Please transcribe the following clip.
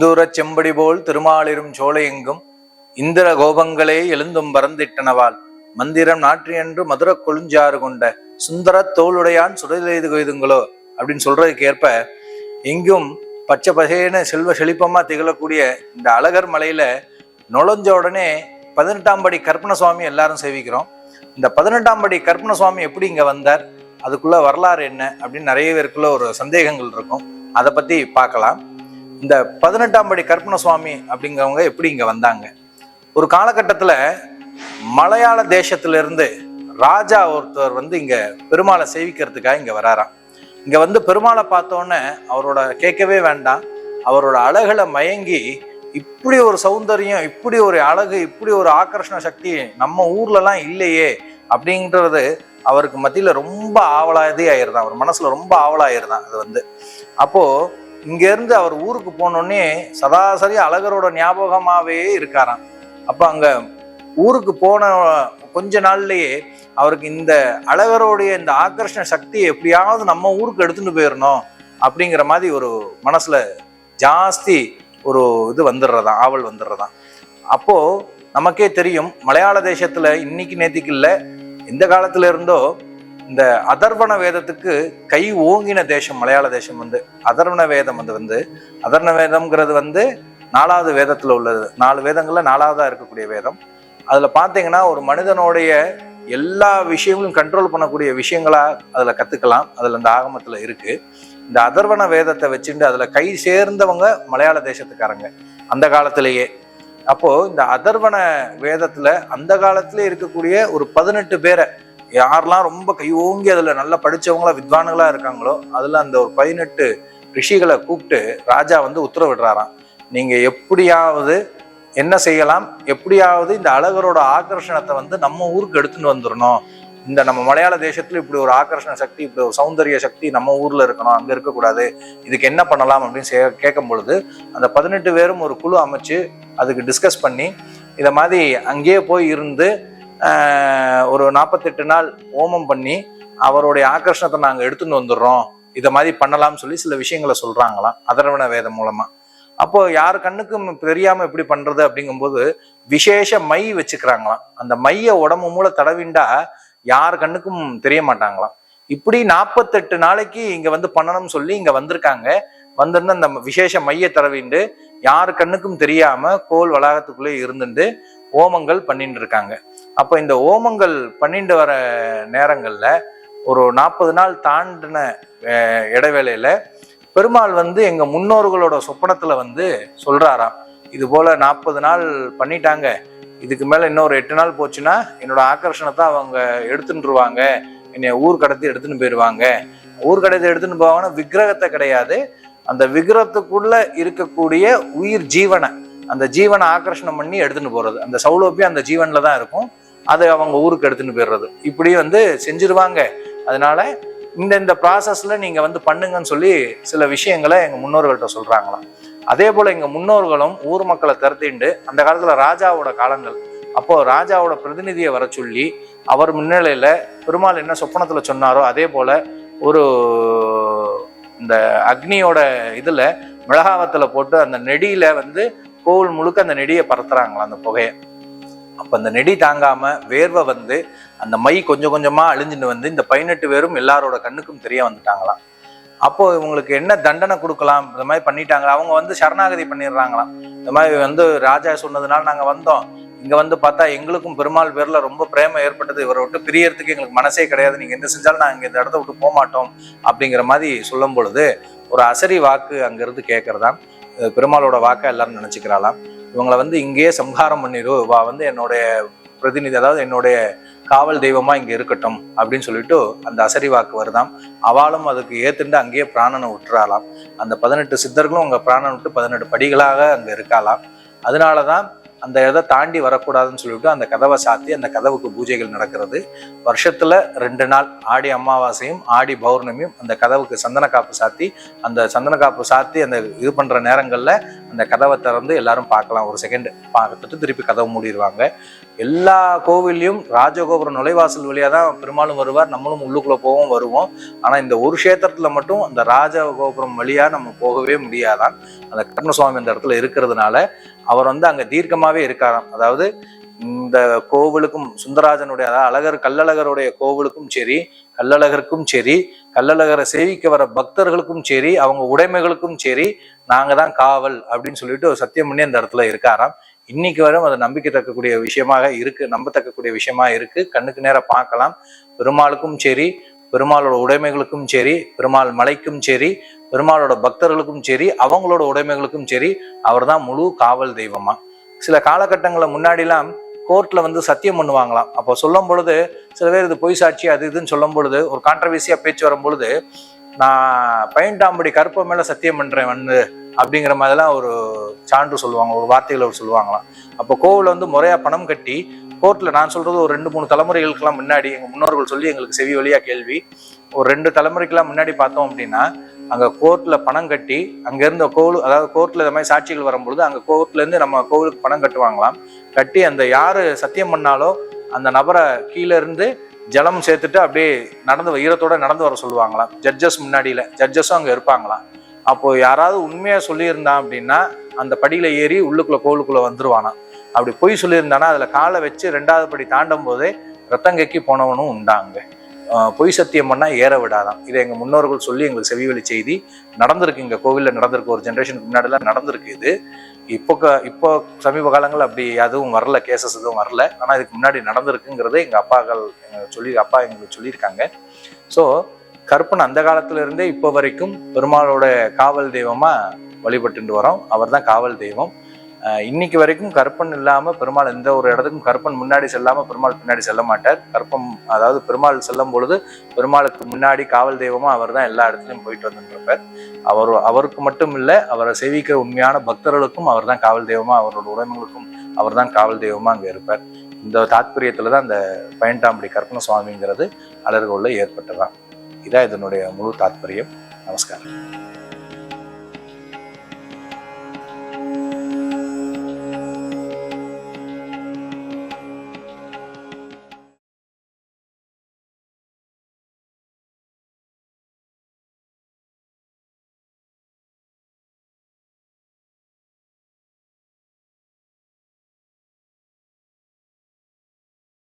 சிந்தூரச் செம்படி போல் திருமாலிரும் சோலையெங்கும் இந்திர கோபங்களே எழுந்தும் பறந்திட்டனவால் மந்திரம் நாற்றியன்று மதுர கொழுஞ்சாறு கொண்ட சுந்தரத் தோளுடையான் சுடலெய்து கொய்துங்களோ? அப்படின்னு சொல்றதுக்கு ஏற்ப எங்கும் பச்சை பசேன்னு செல்வ செழிப்பமாக திகழக்கூடிய இந்த அழகர் மலையில் நுழைஞ்ச உடனே பதினெட்டாம் படி கற்பன சுவாமி எல்லாரும் சேவிக்கிறோம். இந்த பதினெட்டாம் படி கற்பன சுவாமி எப்படி இங்கே வந்தார்? அதுக்குள்ள வரலாறு என்ன? அப்படின்னு நிறைய பேருக்குள்ள ஒரு சந்தேகங்கள் இருக்கும். அதை பற்றி பார்க்கலாம். இந்த பதினெட்டாம் படி கற்பன சுவாமி அப்படிங்கிறவங்க எப்படி இங்கே வந்தாங்க? ஒரு காலகட்டத்தில் மலையாள தேசத்திலிருந்து ராஜா ஒருத்தர் வந்து இங்கே பெருமாளை சேவிக்கிறதுக்காக இங்கே வராராம். இங்கே வந்து பெருமாளை பார்த்தோன்னே அவரோட கேட்கவே வேண்டாம். அவரோட அழகில் மயங்கி இப்படி ஒரு சௌந்தரியம் இப்படி ஒரு அழகு இப்படி ஒரு ஆக்கர்ஷண சக்தி நம்ம ஊர்லலாம் இல்லையே அப்படின்றது அவருக்கு மத்தியில் ரொம்ப ஆவலாதே ஆயிருந்தான். அவர் மனசில் ரொம்ப ஆவலாயிருதான் அது வந்து. அப்போது இங்கேருந்து அவர் ஊருக்கு போனோடனே சதாசரி அழகரோட ஞாபகமாகவே இருக்காராம். அப்போ அங்கே ஊருக்கு போன கொஞ்ச நாள்லையே அவருக்கு இந்த அழகரோடைய இந்த ஆக்கர்ஷண சக்தியை எப்படியாவது நம்ம ஊருக்கு எடுத்துகிட்டு போயிடணும் அப்படிங்கிற மாதிரி ஒரு மனசில் ஜாஸ்தி ஒரு இது வந்துடுறதான் ஆவல் வந்துடுறதான் அப்போது நமக்கே தெரியும் மலையாள தேசத்தில் இன்னைக்கு நேத்திக்கு இல்லை எந்த காலத்துல இருந்தோ இந்த அதர்வண வேதத்துக்கு கை ஓங்கின தேசம் மலையாள தேசம் வந்து அதர்வண வேதம் வந்து வந்து அதர்வண வேதம்ங்கிறது வந்து நாலாவது வேதத்தில் உள்ளது. நாலு வேதங்களில் நாலாவதாக இருக்கக்கூடிய வேதம். அதில் பார்த்தீங்கன்னா ஒரு மனிதனுடைய எல்லா விஷயங்களும் கண்ட்ரோல் பண்ணக்கூடிய விஷயங்களாக அதில் கற்றுக்கலாம் அதில் இந்த ஆகமத்தில் இருக்குது இந்த அதர்வண வேதத்தை வச்சுட்டு அதில் கை சேர்ந்தவங்க மலையாள தேசத்துக்காரங்க. அந்த காலத்திலேயே. அப்போது இந்த அதர்வண வேதத்தில் அந்த காலத்திலே இருக்கக்கூடிய ஒரு பதினெட்டு பேரை யாரெல்லாம் ரொம்ப கையோங்கி அதில் நல்லா படிச்சவங்களா வித்வான்களாக இருக்காங்களோ அதில் அந்த ஒரு பதினெட்டு ரிஷிகளை கூப்பிட்டு ராஜா வந்து உத்தரவிடுறாராம். நீங்கள் எப்படியாவது என்ன செய்யலாம்? எப்படியாவது இந்த அழகரோட ஆகர்ஷணத்தை வந்து நம்ம ஊருக்கு எடுத்துகிட்டு வந்துடணும். இந்த நம்ம மலையாள தேசத்துல இப்படி ஒரு ஆகர்ஷண சக்தி இப்படி ஒரு சௌந்தரிய சக்தி நம்ம ஊர்ல இருக்கணும் அங்க இருக்கக்கூடாது. இதுக்கு என்ன பண்ணலாம் அப்படின்னு கேட்கும் பொழுது அந்த பதினெட்டு பேரும் ஒரு குழு அமைச்சு அதுக்கு டிஸ்கஸ் பண்ணி இதை மாதிரி அங்கேயே போய் இருந்து ஒரு நாற்பத்தெட்டு நாள் ஹோமம் பண்ணி அவருடைய ஆக்கர்ஷணத்தை நாங்கள் எடுத்துன்னு வந்துடுறோம். இதை மாதிரி பண்ணலாம்னு சொல்லி சில விஷயங்களை சொல்கிறாங்களாம் அதர்வண வேதம் மூலமாக அப்போ யார் கண்ணுக்கும் தெரியாமல் எப்படி பண்ணுறது அப்படிங்கும்போது விசேஷ மை வச்சுக்கிறாங்களாம். அந்த மைய உடம்பு மூல தடவிண்டா யார் கண்ணுக்கும் தெரிய மாட்டாங்களாம். இப்படி நாற்பத்தெட்டு நாளைக்கு இங்கே வந்து பண்ணணும்னு சொல்லி இங்கே வந்திருக்காங்க. வந்திருந்து அந்த விசேஷ மைய தடவிண்டு யார் கண்ணுக்கும் தெரியாமல் கோல் வளாகத்துக்குள்ளே இருந்துட்டு ஓமங்கள் பண்ணிட்டு இருக்காங்க. அப்போ இந்த ஓமங்கள் பண்ணிட்டு வர நேரங்களில் ஒரு நாற்பது நாள் தாண்டின இடைவேளையில் பெருமாள் வந்து எங்கள் முன்னோர்களோட சொப்பனத்தில் வந்து சொல்கிறாராம் இது போல் நாற்பது நாள் பண்ணிட்டாங்க. இதுக்கு மேலே இன்னொரு எட்டு நாள் போச்சுன்னா என்னோட ஆக்கர்ஷணத்தை அவங்க எடுத்துட்டுருவாங்க என்னை ஊர் கடத்தி எடுத்துன்னு போயிடுவாங்க ஊர் கடத்தி எடுத்துன்னு போவாங்கன்னா விக்கிரகத்தை கிடையாது. அந்த விக்கிரகத்துக்குள்ள இருக்கக்கூடிய உயிர் ஜீவனை அந்த ஜீவனை ஆக்கர்ஷணம் பண்ணி எடுத்துன்னு போகிறது அந்த சௌலபியம் அந்த ஜீவனில் தான் இருக்கும். அதை அவங்க ஊருக்கு எடுத்துன்னு போயிடுறது. இப்படி வந்து செஞ்சிருவாங்க. அதனால இந்த இந்த ப்ராசஸ்ல நீங்க வந்து பண்ணுங்கன்னு சொல்லி சில விஷயங்களை எங்க முன்னோர்கள்ட்ட சொல்றாங்களாம். அதே போல எங்க முன்னோர்களும் ஊர் மக்களை திரட்டிண்டு அந்த காலத்துல ராஜாவோட காலங்கள். அப்போ ராஜாவோட பிரதிநிதியை வர சொல்லி அவர் முன்னிலையில பெருமாள் என்ன சொப்பனத்துல சொன்னாரோ அதே போல ஒரு இந்த அக்னியோட இதுல மிளகாவத்துல போட்டு அந்த நெடியில வந்து கோவில் முழுக்க அந்த நெடியை பரத்துறாங்களா அந்த புகையை. அப்ப அந்த நெடி தாங்காம வேர்வை வந்து அந்த மை கொஞ்சம் கொஞ்சமா அழிஞ்சுட்டு வந்து இந்த பதினெட்டு பேரும் எல்லாரோட கண்ணுக்கும் தெரிய வந்துட்டாங்களாம். அப்போ இவங்களுக்கு என்ன தண்டனை கொடுக்கலாம்? இந்த மாதிரி பண்ணிட்டாங்க அவங்க வந்து சரணாகதி பண்ணிடுறாங்களாம். இந்த மாதிரி வந்து ராஜா சொன்னதுனால நாங்க வந்தோம். இங்க வந்து பார்த்தா எங்களுக்கும் பெருமாள் பேர்ல ரொம்ப பிரேமம் ஏற்பட்டது. இவரை விட்டு பிரியறதுக்கு எங்களுக்கு மனசே கிடையாது. நீங்க என்ன செஞ்சாலும் நாங்க இந்த இடத்த விட்டு போக மாட்டோம் அப்படிங்கிற மாதிரி சொல்லும் பொழுது ஒரு அசரி வாக்கு அங்கேருந்து கேட்குறதான் பெருமாளோட வாக்கை எல்லாரும் நினச்சிக்கிறாளாம். இவங்களை வந்து இங்கேயே சம்ஹாரம் பண்ணிடு வா வந்து என்னுடைய பிரதிநிதி அதாவது என்னுடைய காவல் தெய்வமா இங்க இருக்கட்டும் அப்படின்னு சொல்லிட்டு அந்த அசரி வாக்கு வருதாம். அவளும் அதுக்கு ஏத்துண்டு அங்கேயே பிராணனை விட்டுறாளாம் அந்த பதினெட்டு சித்தர்களும் அங்க பிராணன் விட்டு பதினெட்டு படிகளாக அங்க இருக்காளாம். அதனாலதான் அந்த இதை தாண்டி வரக்கூடாதுன்னு சொல்லிட்டு அந்த கதவை சாத்தி அந்த கதவுக்கு பூஜைகள் நடக்கிறது. வருஷத்துல ரெண்டு நாள் ஆடி அமாவாசையும் ஆடி பௌர்ணமியும் அந்த கதவுக்கு சந்தன காப்பு சாத்தி அந்த சந்தன காப்பு சாத்தி அந்த இது பண்ற நேரங்கள்ல அந்த கதவை திறந்து எல்லாரும் பார்க்கலாம். ஒரு செகண்ட் பார்த்துட்டு திருப்பி கதவை மூடிடுவாங்க எல்லா கோவில்லையும் ராஜகோபுரம் நுழைவாசல் வழியாக தான் பெருமாளும் வருவார். நம்மளும் உள்ளுக்குள்ளே போவோம் வருவோம். ஆனால் இந்த ஒரு க்ஷேத்திரத்தில் மட்டும் அந்த ராஜகோபுரம் வழியாக நம்ம போகவே முடியாதான். அந்த கருணசுவாமி அந்த இடத்துல இருக்கிறதுனால அவர் வந்து அங்க தீர்க்கமாவே இருக்காராம். அதாவது இந்த கோவிலுக்கும் சுந்தராஜனுடைய அதாவது அழகர் கல்லழகருடைய கோவிலுக்கும் சரி கல்லழகருக்கும் சரி கல்லழகரை சேவிக்க வர பக்தர்களுக்கும் சரி அவங்க உடைமைகளுக்கும் சரி நாங்க தான் காவல் அப்படின்னு சொல்லிட்டு ஒரு சத்தியம் பண்ணி அந்த இடத்துல இருக்காராம். இன்னைக்கு வரும் அது நம்பிக்கை தக்கக்கூடிய விஷயமாக இருக்கு நம்பத்தக்கக்கூடிய விஷயமா இருக்கு. கண்ணுக்கு நேரம் பார்க்கலாம். பெருமாளுக்கும் சரி பெருமாளோட உடைமைகளுக்கும் சரி பெருமாள் மலைக்கும் சரி பெருமாளோட பக்தர்களுக்கும் சரி அவங்களோட உடைமைகளுக்கும் சரி அவர் தான் முழு காவல் தெய்வமா. சில காலகட்டங்களில் முன்னாடிலாம் கோர்ட்டில் வந்து சத்தியம் பண்ணுவாங்களாம். அப்போ சொல்லும் பொழுது சில பேர் இது பொய் சாட்சி அது இதுன்னு சொல்லும் பொழுது ஒரு கான்ட்ரவர்சியாக பேச்சு வரும்பொழுது நான் பயன்டாம்படி கருப்பை மேலே சத்தியம் பண்ணுறேன் வந்து அப்படிங்கிற மாதிரிலாம் ஒரு சான்று சொல்லுவாங்க ஒரு வார்த்தைகளை அவர் சொல்லுவாங்களாம். அப்போ கோவில் வந்து முறையாக பணம் கட்டி கோர்ட்டில் நான் சொல்கிறது ஒரு ரெண்டு மூணு தலைமுறைகளுக்கெல்லாம் முன்னாடி எங்கள் முன்னோர்கள் சொல்லி எங்களுக்கு செவி வழியாக கேள்வி ஒரு ரெண்டு தலைமுறைக்கெல்லாம் முன்னாடி பார்த்தோம் அப்படின்னா அங்கே கோர்ட்டில் பணம் கட்டி அங்கேருந்து கோவில் அதாவது கோர்ட்டில் இந்த மாதிரி சாட்சிகள் வரும்பொழுது அங்கே கோர்ட்லேருந்து நம்ம கோவிலுக்கு பணம் கட்டுவாங்களாம். கட்டி அந்த யார் சத்தியம் பண்ணாலோ அந்த நபரை கீழே இருந்து ஜலம் சேர்த்துட்டு அப்படியே நடந்து ஈரத்தோட நடந்து வர சொல்லுவாங்களாம். ஜட்ஜஸ் முன்னாடியில் ஜட்ஜஸும் அங்கே இருப்பாங்களாம். அப்போது யாராவது உண்மையாக சொல்லியிருந்தான் அப்படின்னா அந்த படியில் ஏறி உள்ளுக்குள்ளே கோவிலுக்குள்ளே வந்துருவானா அப்படி பொய் சொல்லியிருந்தானா அதில் காலை வச்சு ரெண்டாவது படி தாண்டும் போதே ரத்தங்கைக்கு போனவனும் உண்டாங்க. பொய் சத்தியம் பண்ணால் ஏற விடாதான். இதை எங்கள் முன்னோர்கள் சொல்லி எங்களுக்கு செவிவழி செய்தி நடந்திருக்கு. இங்கே கோவிலில் நடந்திருக்கு. ஒரு ஜென்ரேஷனுக்கு முன்னாடிலாம் நடந்திருக்கு இது. இப்போ க- இப்போ சமீப காலங்கள் அப்படி எதுவும் வரல. கேசஸ் எதுவும் வரல. ஆனால் இதுக்கு முன்னாடி நடந்திருக்குங்கிறத எங்கள் அப்பாக்கள் எங்க சொல்லி அப்பா எங்களுக்கு சொல்லியிருக்காங்க. ஸோ கருப்பன் அந்த காலத்திலிருந்தே இப்போ வரைக்கும் பெருமாளோட காவல் தெய்வமாக வழிபட்டு வரோம். அவர் தான் காவல் தெய்வம். இன்னைக்கு வரைக்கும் கருப்பன் இல்லாமல் பெருமாள் எந்த ஒரு இடத்துக்கும் கருப்பன் முன்னாடி செல்லாமல் பெருமாள் பின்னாடி செல்ல மாட்டார். கருப்பம் அதாவது பெருமாள் செல்லும் பொழுது பெருமாளுக்கு முன்னாடி காவல் தெய்வமாக அவர் தான் எல்லா இடத்துலையும் போயிட்டு வந்துருப்பார். அவர் அவருக்கு மட்டும் இல்லை அவரை சேவிக்கிற உண்மையான பக்தர்களுக்கும் அவர் தான் காவல் தெய்வமாக அவரோட உடைமைகளுக்கும் அவர் தான் காவல் தெய்வமாக அங்கே இருப்பார். இந்த தாத்பரியத்தில் தான் அந்த பயன்டாம்படி கற்பன சுவாமிங்கிறது அலர்கோல்ல ஏற்பட்டதான் இதான் இதனுடைய முழு தாத்பரியம். நமஸ்காரம்.